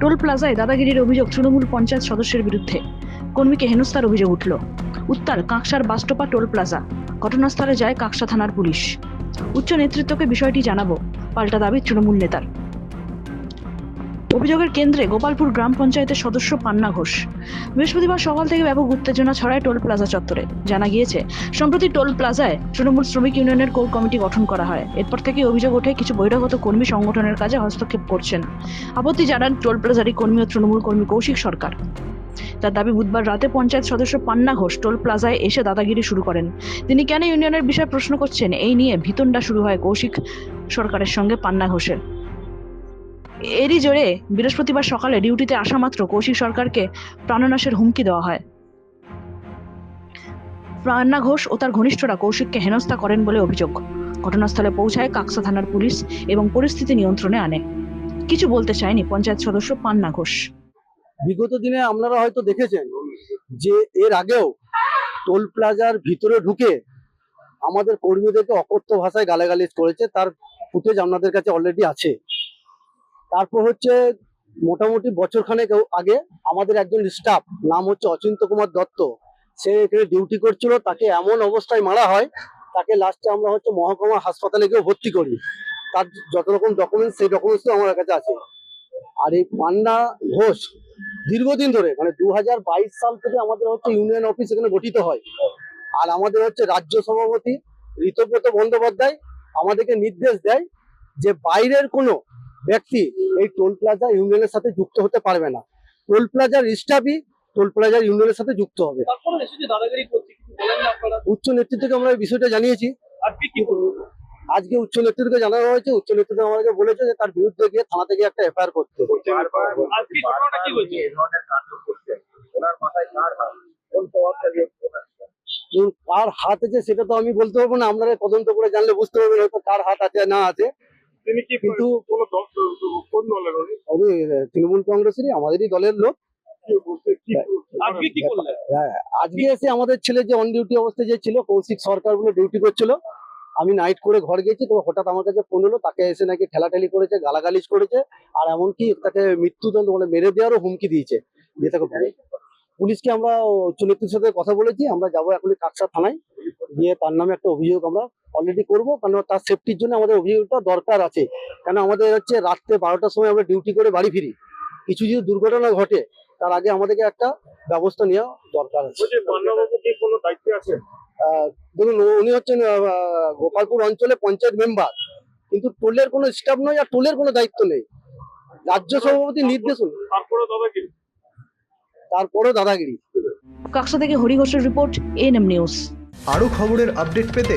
Toll প্লাজায় দাদাগিরির অভিযোগ তৃণমূল পঞ্চায়েত সদস্যের বিরুদ্ধে। কর্মীকে হেনস্থার অভিযোগ উঠল। উত্তাল কাঁকসার বাস্টোপা টোল প্লাজা। ঘটনাস্থলে যায় কাঁকসা থানার পুলিশ। উচ্চ নেতৃত্বকে বিষয়টি জানাব, পাল্টা দাবি তৃণমূল নেতার। অভিযোগের কেন্দ্রে গোপালপুর গ্রাম পঞ্চায়েতের সদস্য পান্না ঘোষ। বৃহস্পতিবার সকাল থেকে ব্যাপক উত্তেজনা ছড়ায় টোল প্লাজা চত্বরে। জানা গিয়েছে, সম্প্রতি টোল প্লাজায় তৃণমূল শ্রমিক ইউনিয়নের কোর কমিটি গঠন করা হয়। এরপর থেকে অভিযোগ ওঠে, কিছু বহিরাগত কর্মী সংগঠনের কাজে হস্তক্ষেপ করছেন। আপত্তি জানান টোল প্লাজারই কর্মী ও তৃণমূল কর্মী কৌশিক সরকার। তার দাবি, বুধবার রাতে পঞ্চায়েত সদস্য পান্না ঘোষ টোল প্লাজায় এসে দাদাগিরি শুরু করেন। তিনি কেন ইউনিয়নের বিষয়ে প্রশ্ন করছেন? এই নিয়ে ভিতন্ডা শুরু হয় কৌশিক সরকারের সঙ্গে পান্না ঘোষের। এরই জোরে বৃহস্পতিবার সকালে ডিউটিতে আসা মাত্র কৌশিক সরকারকে প্রাণনাশের হুমকি দেওয়া হয়। প্রাণা ঘোষ ও তার ঘনিষ্ঠরা কৌশিককে হেনস্থা করেন বলে অভিযোগ। ঘটনাস্থলে পৌঁছায় কাকসা থানার পুলিশ এবং পরিস্থিতি নিয়ন্ত্রণে আনে। কিছু বলতে চায়নি পঞ্চায়েত সদস্য পান্না ঘোষ। বিগত দিনে আপনারা হয়তো দেখেছেন যে এর আগেও টোল প্লাজার ভিতরে ঢুকে আমাদের কর্মীদেরকে অকথ্য ভাষায় গালাগালি করেছে। তার ফুটেজ আপনাদের কাছে অলরেডি আছে। তারপর হচ্ছে মোটামুটি বছরখানেক আগে আমাদের একজন স্টাফ নাম হচ্ছে অচিন্ত কুমার দত্ত, সে এখানে ডিউটি করছিল, তাকে এমন অবস্থায় মারা হয়, তাকে লাস্টে আমরা হচ্ছে মহকুমা হাসপাতালে গিয়ে ভর্তি করি। তার যত রকম ডকুমেন্টস সেই ডকুমেন্টস আমার কাছে আছে। আর এই পান্না ঘোষ দীর্ঘদিন ধরে মানে দু হাজার বাইশ সাল থেকে আমাদের হচ্ছে ইউনিয়ন অফিস এখানে গঠিত হয়। আর আমাদের হচ্ছে রাজ্য সভাপতি ঋতব্রত বন্দ্যোপাধ্যায় আমাদেরকে নির্দেশ দেয় যে বাইরের কোনো ব্যক্তি এই টোল প্লাজা ইউনিয়নের সাথে যুক্ত হতে পারবে না। টোল প্লাজার স্টাফই টোল প্লাজার ইউনিয়নের সাথে যুক্ত হবে। উচ্চ নেতৃত্বকে আমরা এই বিষয়টা জানিয়েছি। আজকে কি করবেন আজকে উচ্চ নেতৃত্বকে জানানো হয়েছে। উচ্চ নেতৃত্ব আমাদেরকে বলেছে যে তার বিরুদ্ধে গিয়ে থানা থেকে একটা এফআইআর করতে। কার হাত? আছে সেটা তো আমি বলতে পারব না। আপনারা তদন্ত করে জানলে বুঝতে পারবেন হয়তো কার হাত আছে না আছে। কিন্তু তৃণমূল কংগ্রেসেরই আমাদেরই দলের লোক। কি বলছে কি আজকে কি করলেন? হ্যাঁ, আজকে এসে আমাদের ছেলে যে অন ডিউটি অবস্থায় যে ছিল কৌশিক সরকার বলে ডিউটি করছিল আমি নাইট করে ঘর গেছি তো হঠাৎ আমার কাছে ফোন হলো তাকে এসে নাকি ঠেলাঠেলি করেছে গালাগালিজ করেছে আর এমনকি তাকে মৃত্যুদণ্ড মানে মেরে দেওয়ারও হুমকি দিয়েছে। যে তাকে পুলিশকে আমরা উচ্চ সাথে কথা বলেছি আমরা যাব এখনই কাকসা থানায়। গিয়ে তার নামে একটা অভিযোগ আমরা অলরেডি করব কারণ তার সেফটির জন্য আমাদের অভিযোগটা দরকার আছে। কেন আমাদের হচ্ছে রাত্রে বারোটার সময় আমরা ডিউটি করে বাড়ি ফিরি। কিছু যদি দুর্ঘটনা ঘটে তার আগে আমাদেরকে একটা ব্যবস্থা নেওয়া দরকার আছে। কোনো দেখুন উনি হচ্ছেন আহ, গোপালপুর অঞ্চলে পঞ্চায়েত মেম্বার কিন্তু টোলের কোনো স্টাফ নয় আর টোলের কোনো দায়িত্ব নেই। রাজ্য সভাপতি নির্দেশ। তারপরে দাদাগিরি? তারপরেও দাদাগিরি। কাকসা থেকে হরি ঘোষের রিপোর্ট এএনএম নিউজ। আরও খবরের আপডেট পেতে